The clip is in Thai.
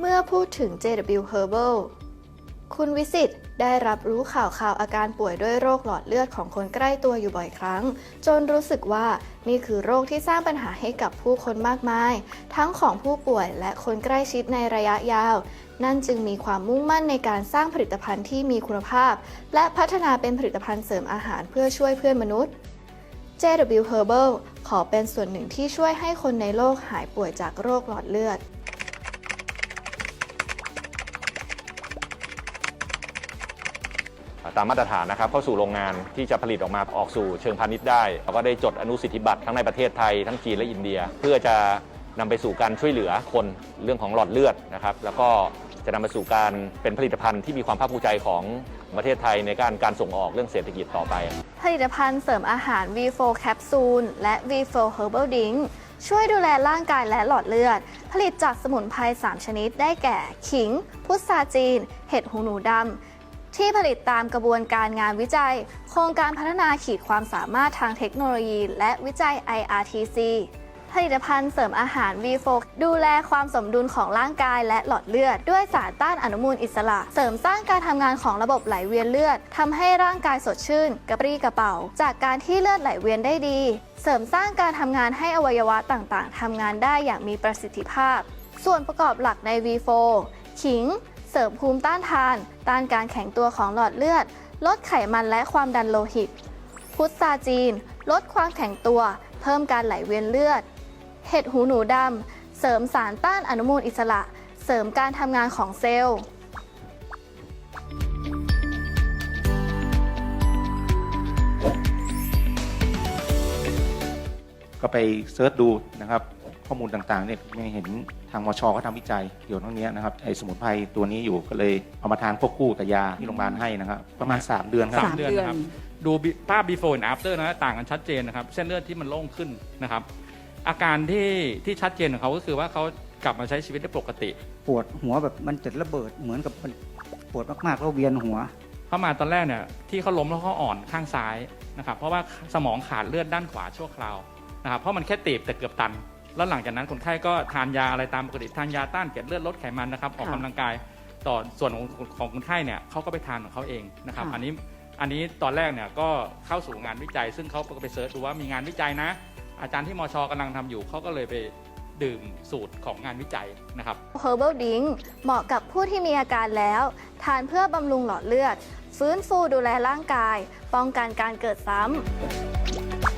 เมื่อพูดถึง JW Herbal คุณวิสิตได้รับรู้ข่าวข่าวอาการป่วยด้วยโรคหลอดเลือดของคนใกล้ตัวอยู่บ่อยครั้ง จนรู้สึกว่านี่คือโรคที่สร้างปัญหาให้กับผู้คนมากมาย ทั้งของผู้ป่วยและคนใกล้ชิดในระยะยาว นั่นจึงมีความมุ่งมั่นในการสร้างผลิตภัณฑ์ที่มีคุณภาพ และพัฒนาเป็นผลิตภัณฑ์เสริมอาหารเพื่อช่วยเพื่อนมนุษย์ JW Herbal ขอเป็นส่วนหนึ่งที่ช่วยให้คนในโลกหายป่วยจากโรคหลอดเลือด ตามมาตรฐานนะครับเข้าสู่โรงงานที่จะผลิตออกมาออกสู่เชิงพาณิชย์ได้เราก็ได้จดอนุสิทธิบัตรทั้งในประเทศไทยทั้งจีนและอินเดีย เพื่อจะนำไปสู่การช่วยเหลือคนเรื่องของหลอดเลือดนะครับแล้วก็จะนำไปสู่การเป็นผลิตภัณฑ์ที่มีความภาคภูมิใจของประเทศไทยในการการส่งออกเรื่องเศรษฐกิจต่อไป ผลิตภัณฑ์เสริมอาหาร V4 แคปซูลและ V4 Herbal Drink ช่วยดูแลร่างกายและหลอดเลือด ผลิตจากสมุนไพร 3 ชนิดได้แก่ ขิง พุทราจีน เห็ดหูหนูดำ ที่ผลิตตามกระบวนการงานวิจัย โครงการพัฒนาขีดความสามารถทางเทคโนโลยี และวิจัย IRTC ผลิตภัณฑ์เสริมอาหาร V4 ดูแลความสมดุลของร่างกายและหลอดเลือด ด้วยสารต้านอนุมูลอิสระ เสริมสร้างการทำงานของระบบไหลเวียนเลือดทำให้ร่างกายสดชื่น กระปรี้กระเป๋า จากการที่เลือดไหลเวียนได้ดี เสริมสร้างการทำงานให้อวัยวะต่างๆทำงานได้อย่างมีประสิทธิภาพ ส่วนประกอบหลักใน V4 ขิง ริมภูมิต้านทาน ต้านการแข็งตัวของหลอดเลือด ลดไขมันและความดันโลหิต พุทราจีน ลดความแข็งตัว เพิ่มการไหลเวียนเลือด เห็ดหูหนูดำ เสริมสารต้านอนุมูลอิสระ เสริมการทำงานของเซลล์ก็ไปเซิร์ชดูนะครับ ข้อมูลต่างๆเนี่ยไม่เห็นทางมชเขาทำวิจัยเกี่ยวกับเรื่องนี้นะครับไอสมุนไพรตัวนี้อยู่ก็เลยเอามาทานควบคู่กับยาที่โรงพยาบาลให้นะครับประมาณ 3 เดือนครับ สามเดือนนะครับ ดูภาพ before and after นะต่างกันชัดเจนนะครับ เส้นเลือดที่มันโล่งขึ้นนะครับ อาการที่ที่ชัดเจนของเขาก็คือว่าเขากลับมาใช้ชีวิตได้ปกติ ปวดหัวแบบมันจะระเบิดเหมือนกับมันปวดมากๆแล้วเวียนหัว เข้ามาตอนแรกเนี่ยที่เขาล้มแล้วเขาอ่อนข้างซ้ายนะครับเพราะว่าสมองขาดเลือดด้านขวาชั่วคราวนะครับเพราะมันแค่ตีบแต่เกือบตัน แล้วหลังจากนั้นคนไข้ก็ทานยาอะไรตามปกติทานยาต้านเกล็ดเลือดลดไขมันนะครับออกค่ะกำลังกายต่อส่วนของของคนไข้เนี่ยเขาก็ไปทานของเขาเองนะครับค่ะ อันนี้อันนี้ตอนแรกเนี่ยก็เข้าสู่งานวิจัย ซึ่งเขาก็ไปเสิร์ชดูว่ามีงานวิจัยนะ อาจารย์ที่มชกำลังทำอยู่เขาก็เลยไปดื่มสูตรของงานวิจัยนะครับ Herbal Drink เหมาะกับผู้ที่มีอาการแล้ว ทานเพื่อบำรุงหลอดเลือด ฟื้นฟูดูแลร่างกาย ป้องกันการเกิดซ้ำ